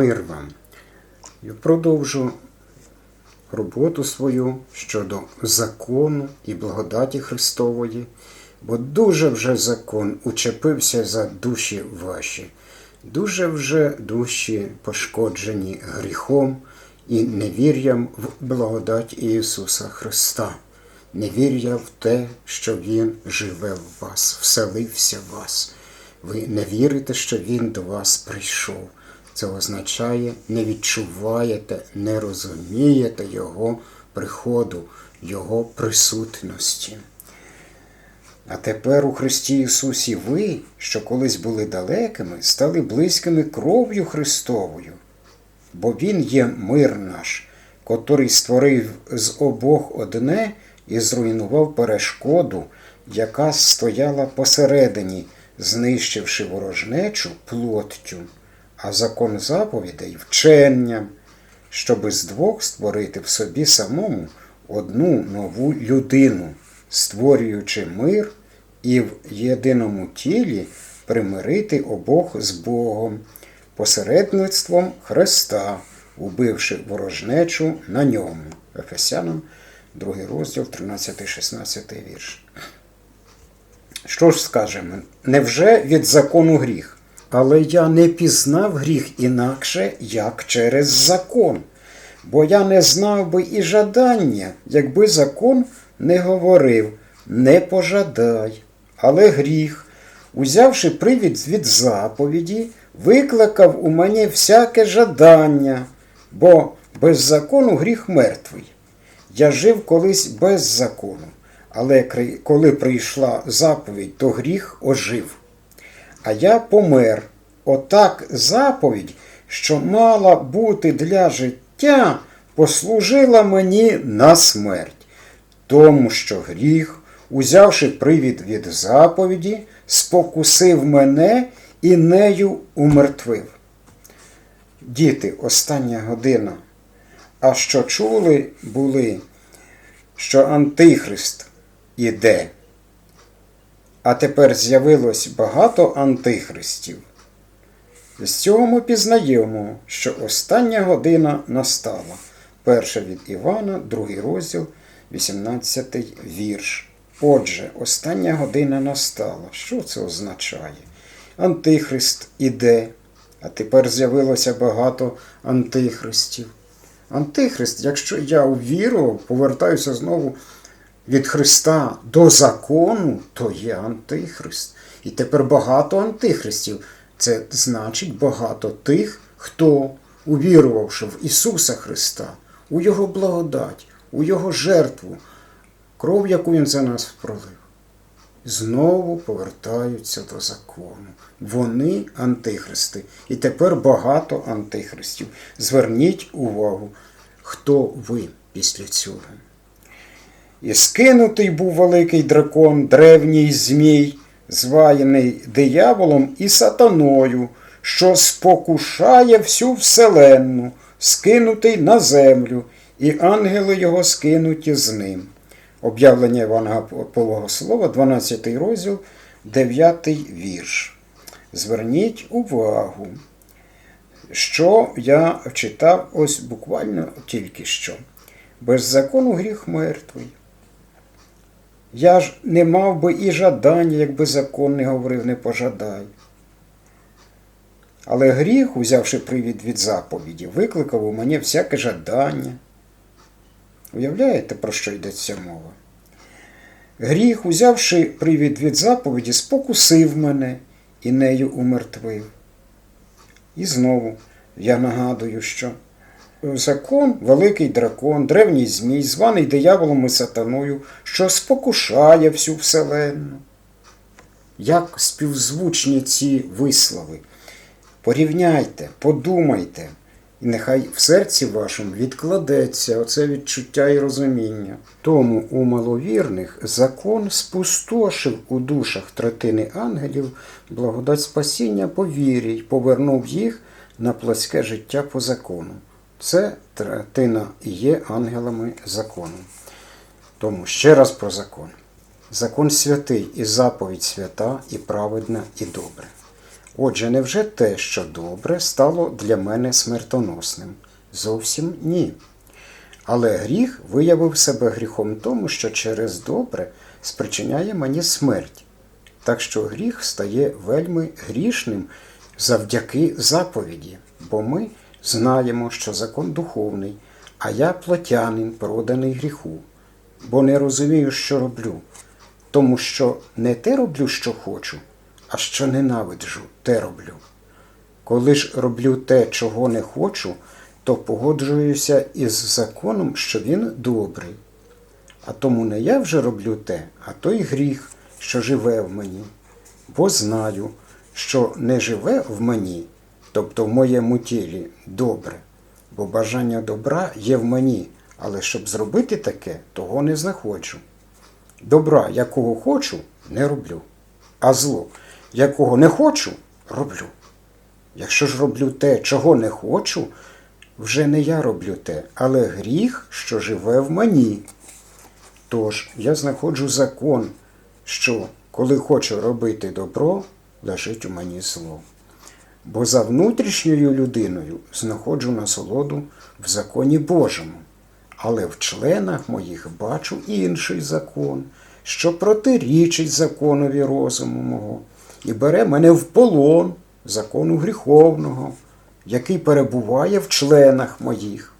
Мир вам. Я продовжу роботу свою щодо закону і благодаті Христової, бо дуже вже закон учепився за душі ваші, дуже вже душі пошкоджені гріхом і невір'ям в благодать Ісуса Христа, невір'я в те, що Він живе в вас, вселився в вас. Ви не вірите, що Він до вас прийшов. Це означає, не відчуваєте, не розумієте Його приходу, Його присутності. А тепер у Христі Ісусі ви, що колись були далекими, стали близькими кров'ю Христовою, бо Він є мир наш, котрий створив з обох одне і зруйнував перешкоду, яка стояла посередині, знищивши ворожнечу плоттю а закон заповідей вченням, щоби з двох створити в собі самому одну нову людину, створюючи мир і в єдиному тілі примирити обох з Богом, посередництвом Христа, убивши ворожнечу на ньому. Ефесянам, 2 розділ, 13-16 вірш. Що ж скажемо? Невже від закону гріх? Але я не пізнав гріх інакше, як через закон. Бо я не знав би і жадання, якби закон не говорив не пожадай. Але гріх, узявши привід від заповіді, викликав у мені всяке жадання, бо без закону гріх мертвий. Я жив колись без закону, але коли прийшла заповідь, то гріх ожив а я помер. Отак заповідь, що мала бути для життя, послужила мені на смерть, тому що гріх, узявши привід від заповіді, спокусив мене і нею умертвив. Діти, остання година. А що чули були, що Антихрист іде. А тепер з'явилось багато антихристів. З цього ми пізнаємо, що остання година настала. Перша від Івана, другий розділ, 18 вірш. Отже, остання година настала. Що це означає? Антихрист іде, а тепер з'явилося багато антихристів. Антихрист, якщо я увірував, повертаюся знову від Христа до закону, то є антихрист. І тепер багато антихристів. Це значить багато тих, хто, увірувавши в Ісуса Христа, у Його благодать, у Його жертву, кров, яку Він за нас пролив, знову повертаються до закону. Вони антихристи. І тепер багато антихристів. Зверніть увагу, хто ви після цього. І скинутий був великий дракон, древній Змій, зваєний дияволом і сатаною, що спокушає всю вселенну, скинутий на землю, і ангели його скинуті з ним. Об'явлення Івана Полого Слова, 12 розділ, 9 вірш. Зверніть увагу, що я читав ось буквально тільки що. Без закону гріх мертвий. Я ж не мав би і жадання, якби закон не говорив, не пожадай. Але гріх, узявши привід від заповіді, викликав у мене всяке жадання. Уявляєте, про що йдеться мова? Гріх, узявши привід від заповіді, спокусив мене і нею умертвив. І знову я нагадую, що закон, великий дракон, древній Змій, званий дияволом і сатаною, що спокушає всю вселенну. Як співзвучні ці вислови. Порівняйте, подумайте, і нехай в серці вашому відкладеться оце відчуття і розуміння. Тому у маловірних закон спустошив у душах третини ангелів благодать спасіння по вірі й повернув їх на плоське життя по закону. Це третина і є ангелами закону. Тому ще раз про закон. Закон святий і заповідь свята, і праведна, і добра. Отже, невже те, що добре, стало для мене смертоносним? Зовсім ні. Але гріх виявив себе гріхом тому, що через добре спричиняє мені смерть. Так що гріх стає вельми грішним завдяки заповіді, бо ми знаємо, що закон духовний, а я плотянин, проданий гріху, бо не розумію, що роблю, тому що не те роблю, що хочу, а що ненавиджу, те роблю. Коли ж роблю те, чого не хочу, то погоджуюся із законом, що він добрий. А тому не я вже роблю те, а той гріх, що живе в мені. Бо знаю, що не живе в мені, тобто в моєму тілі, добре, бо бажання добра є в мені, але щоб зробити таке, того не знаходжу. Добра, якого хочу, не роблю, а зло, якого не хочу, роблю. Якщо ж роблю те, чого не хочу, вже не я роблю те, але гріх, що живе в мені. Тож я знаходжу закон, що коли хочу робити добро, лежить у мені зло. Бо за внутрішньою людиною знаходжу насолоду в законі Божому, але в членах моїх бачу інший закон, що протирічить законові розуму мого, і бере мене в полон закону гріховного, який перебуває в членах моїх.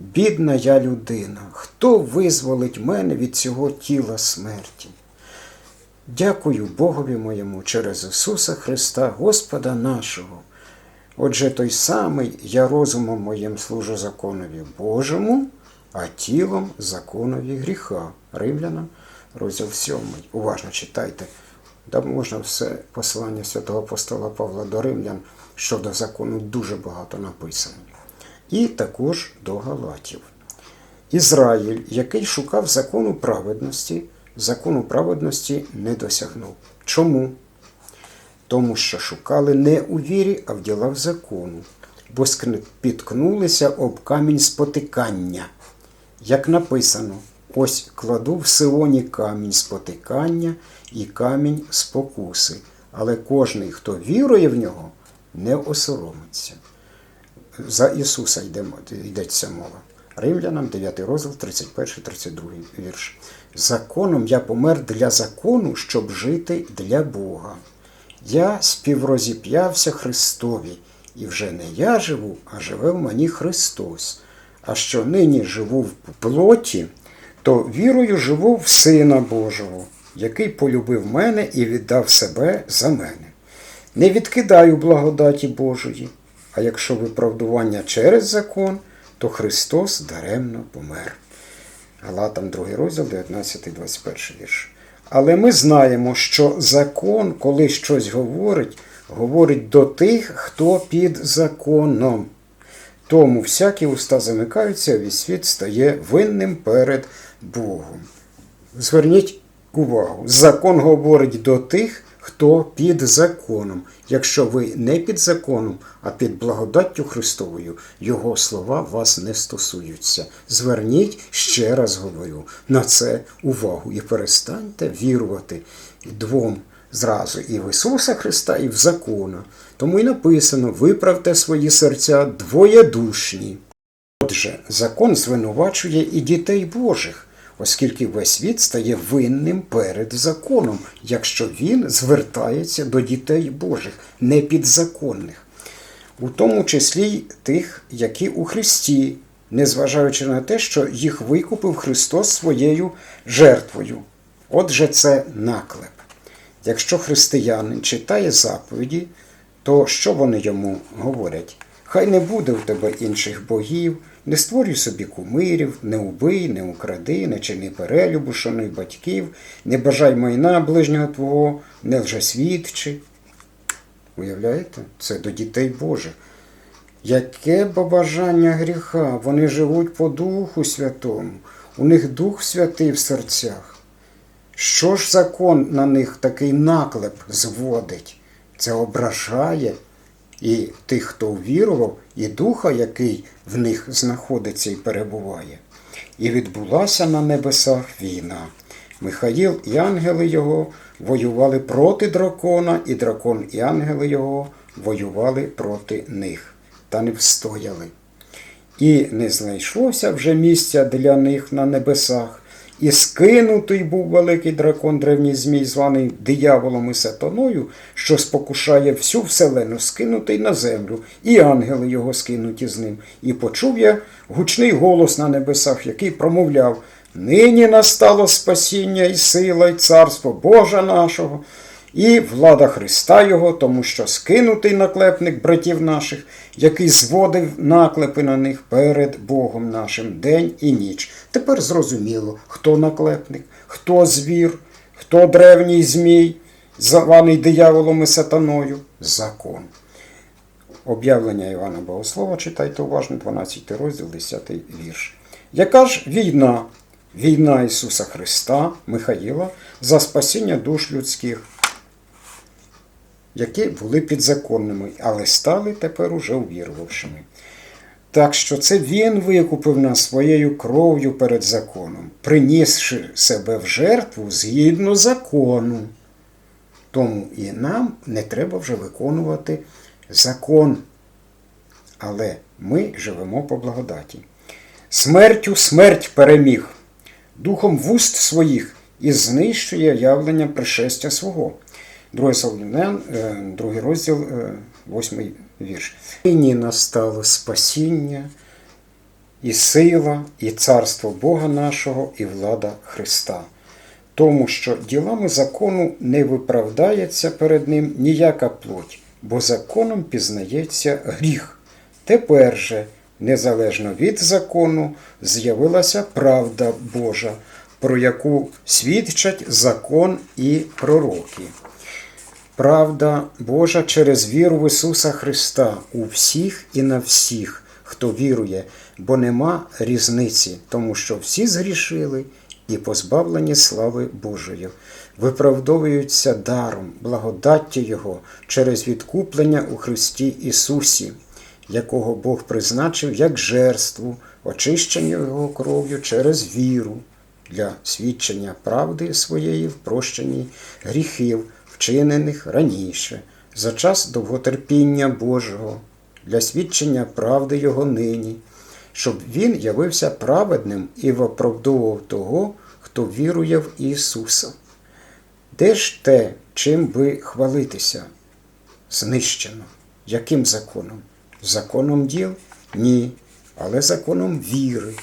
Бідна я людина, хто визволить мене від цього тіла смерті? Дякую Богові моєму через Ісуса Христа, Господа нашого. Отже, той самий я розумом моїм служу законові Божому, а тілом законові гріха. Римлянам, розділ 7. Уважно читайте. Там можна все послання святого апостола Павла до Римлян щодо закону дуже багато написано. І також до Галатів. Ізраїль, який шукав закону праведності, закону праведності не досягнув. Чому? Тому що шукали не у вірі, а в ділах закону, бо підкнулися об камінь спотикання. Як написано, ось кладу в Сионі камінь спотикання і камінь спокуси, але кожний, хто вірує в нього, не осоромиться. За Ісуса йдеться мова. Римлянам 9 розділ, 31-32 вірш. Законом я помер для закону, щоб жити для Бога. Я співрозіп'явся Христові, і вже не я живу, а живе в мені Христос. А що нині живу в плоті, то вірою живу в Сина Божого, який полюбив мене і віддав себе за мене. Не відкидаю благодаті Божої, а якщо виправдування через закон, то Христос даремно помер. Галатам 2 розділ, 19-21 вірш. Але ми знаємо, що закон, коли щось говорить, говорить до тих, хто під законом. Тому всякі уста замикаються, а весь світ стає винним перед Богом. Зверніть увагу, закон говорить до тих, хто під законом. Якщо ви не під законом, а під благодаттю Христовою, його слова вас не стосуються. Зверніть, ще раз говорю, на це увагу і перестаньте вірувати двом зразу і в Ісуса Христа, і в закона. Тому і написано: виправте свої серця двоєдушні. Отже, закон звинувачує і дітей Божих оскільки весь світ стає винним перед законом, якщо він звертається до дітей Божих, непідзаконних, у тому числі тих, які у Христі, незважаючи на те, що їх викупив Христос своєю жертвою. Отже, це наклеп. Якщо християнин читає заповіді, то що вони йому говорять? Хай не буде в тебе інших богів, не створюй собі кумирів, не убий, не укради, не чини перелюбу, шануй батьків, не бажай майна ближнього твого, не лжесвідчи. Уявляєте? Це до дітей Божих. Яке бажання гріха? Вони живуть по Духу Святому, у них Дух Святий в серцях. Що ж закон на них такий наклеп зводить? Це ображає і тих, хто ввірував, і духа, який в них знаходиться і перебуває. І відбулася на небесах війна. Михаїл і ангели його воювали проти дракона, і дракон і ангели його воювали проти них та не встояли. І не знайшлося вже місця для них на небесах. І скинутий був великий дракон, древній змій, званий дияволом і сатаною, що спокушає всю вселену, скинутий на землю, і ангели його скинуті з ним. І почув я гучний голос на небесах, який промовляв: Нині настало спасіння і сила, і царство Божа нашого, і влада Христа Його, тому що скинутий наклепник братів наших, який зводив наклепи на них перед Богом нашим день і ніч. Тепер зрозуміло, хто наклепник, хто звір, хто древній змій, званий дияволом і сатаною закон. Об'явлення Івана Богослова читайте уважно, 12 розділ, 10 вірш. Яка ж війна? Війна Ісуса Христа, Михаїла, за спасіння душ людських, які були підзаконними, але стали тепер уже увірувавшими. Так що це Він викупив нас своєю кров'ю перед законом, принісши себе в жертву згідно закону. Тому і нам не треба вже виконувати закон. Але ми живемо по благодаті. Смертю смерть переміг, духом вуст своїх і знищує явлення пришестя свого. Друге Солом'ян, е, другий розділ, е, восьмий вірш. Нині настало спасіння, і сила, і царство Бога нашого, і влада Христа. Тому що ділами закону не виправдається перед ним ніяка плоть, бо законом пізнається гріх. Тепер же, незалежно від закону, з'явилася правда Божа, про яку свідчать закон і пророки. Правда Божа через віру в Ісуса Христа у всіх і на всіх, хто вірує, бо нема різниці, тому що всі згрішили і позбавлені слави Божої, виправдовуються даром, благодаттю Його через відкуплення у Христі Ісусі, якого Бог призначив як жертву, очищення Його кров'ю через віру для свідчення правди своєї в прощенні гріхів, вчинених раніше, за час довготерпіння Божого, для свідчення правди Його нині, щоб Він явився праведним і виправдовував того, хто вірує в Ісуса. Де ж те, чим би хвалитися? Знищено. Яким законом? Законом діл? Ні, але законом віри.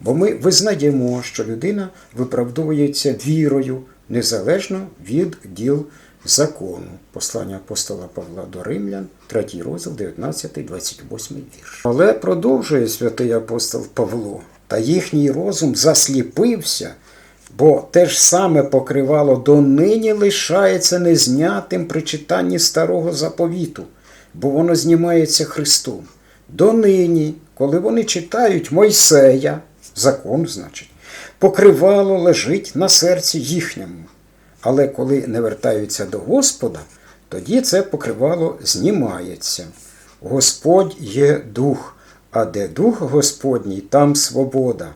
Бо ми визнаємо, що людина виправдовується вірою незалежно від діл закону. Послання апостола Павла до Римлян, 3 розділ, 19, 28 вірш. Але продовжує святий апостол Павло, та їхній розум засліпився, бо те ж саме покривало донині лишається незнятим при читанні старого заповіту, бо воно знімається Христом. Донині, коли вони читають Мойсея, закон, значить, покривало лежить на серці їхньому. Але коли не вертаються до Господа, тоді це покривало знімається. Господь є дух, а де дух Господній, там свобода.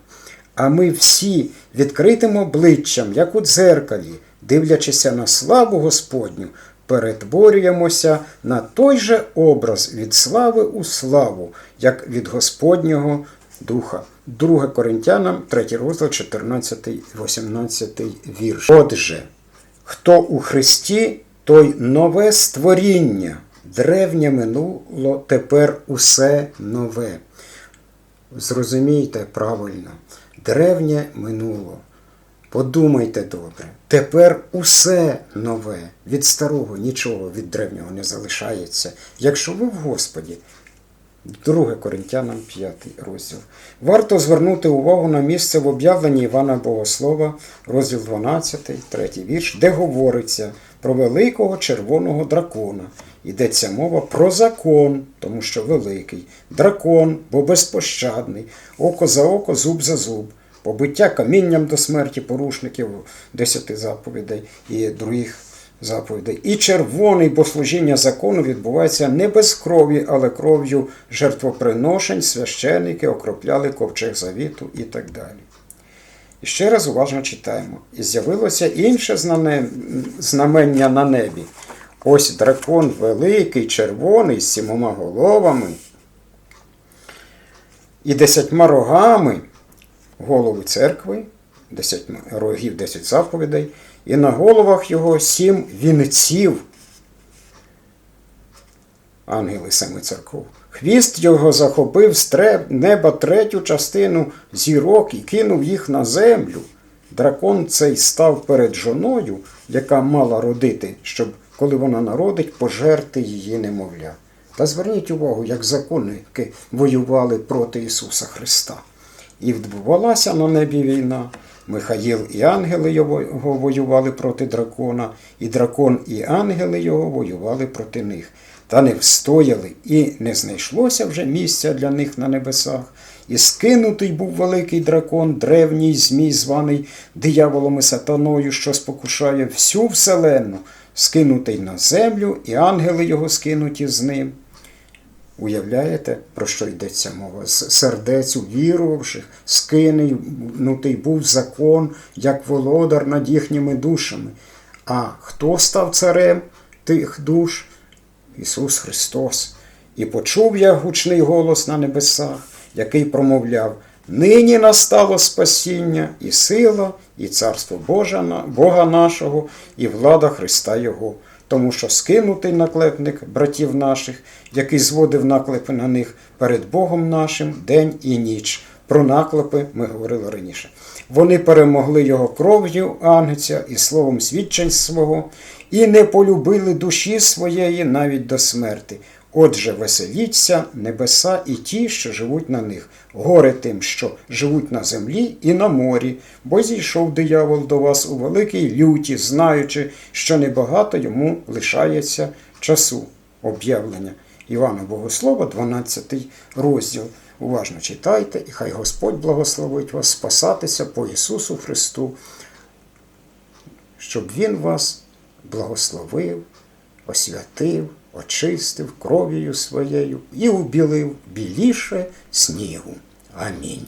А ми всі відкритим обличчям, як у дзеркалі, дивлячися на славу Господню, перетворюємося на той же образ від слави у славу, як від Господнього Духа. 2 Коринтянам, 3 розділ, 14, 18 вірш. Отже, хто у Христі, той нове створіння, древнє минуло, тепер усе нове. Зрозумійте правильно, древнє минуло. Подумайте добре, тепер усе нове. Від старого нічого від древнього не залишається, якщо ви в Господі. 2 Коринтянам 5 розділ. Варто звернути увагу на місце в об'явленні Івана Богослова, розділ 12, 3 вірш, де говориться про великого червоного дракона. Йдеться мова про закон, тому що великий, дракон, бо безпощадний, око за око, зуб за зуб, побиття камінням до смерті порушників десяти заповідей і других заповідей. І червоний, бо служіння закону відбувається не без крові, але кров'ю жертвоприношень, священики окропляли ковчег завіту і так далі. І ще раз уважно читаємо. І з'явилося інше знамення на небі. Ось дракон великий, червоний, з сімома головами і десятьма рогами голови церкви, десять рогів, десять заповідей, і на головах його сім вінців. Ангели семи церков. Хвіст його захопив з неба третю частину зірок і кинув їх на землю. Дракон цей став перед жоною, яка мала родити, щоб, коли вона народить, пожерти її немовля. Та зверніть увагу, як законники воювали проти Ісуса Христа. І відбувалася на небі війна. Михаїл і ангели його воювали проти дракона, і дракон і ангели його воювали проти них. Та не встояли, і не знайшлося вже місця для них на небесах. І скинутий був великий дракон, древній змій, званий дияволом і сатаною, що спокушає всю вселенну, скинутий на землю, і ангели його скинуті з ним. Уявляєте, про що йдеться мова? З сердець увірувавших, скинутий був закон, як володар над їхніми душами. А хто став царем тих душ? Ісус Христос. І почув я гучний голос на небесах, який промовляв: Нині настало спасіння, і сила, і царство Божа, Бога нашого, і влада Христа Його. Тому що скинутий наклепник братів наших, який зводив наклепи на них перед Богом нашим день і ніч. Про наклепи ми говорили раніше. Вони перемогли його кров'ю ангеця і словом свідчень свого, і не полюбили душі своєї навіть до смерти. Отже, веселіться небеса і ті, що живуть на них, горе тим, що живуть на землі і на морі, бо зійшов диявол до вас у великій люті, знаючи, що небагато йому лишається часу об'явлення. Івана Богослова, 12 розділ. Уважно читайте, і хай Господь благословить вас спасатися по Ісусу Христу, щоб Він вас благословив, освятив, очистив кров'ю своєю і убілив біліше снігу. Амінь.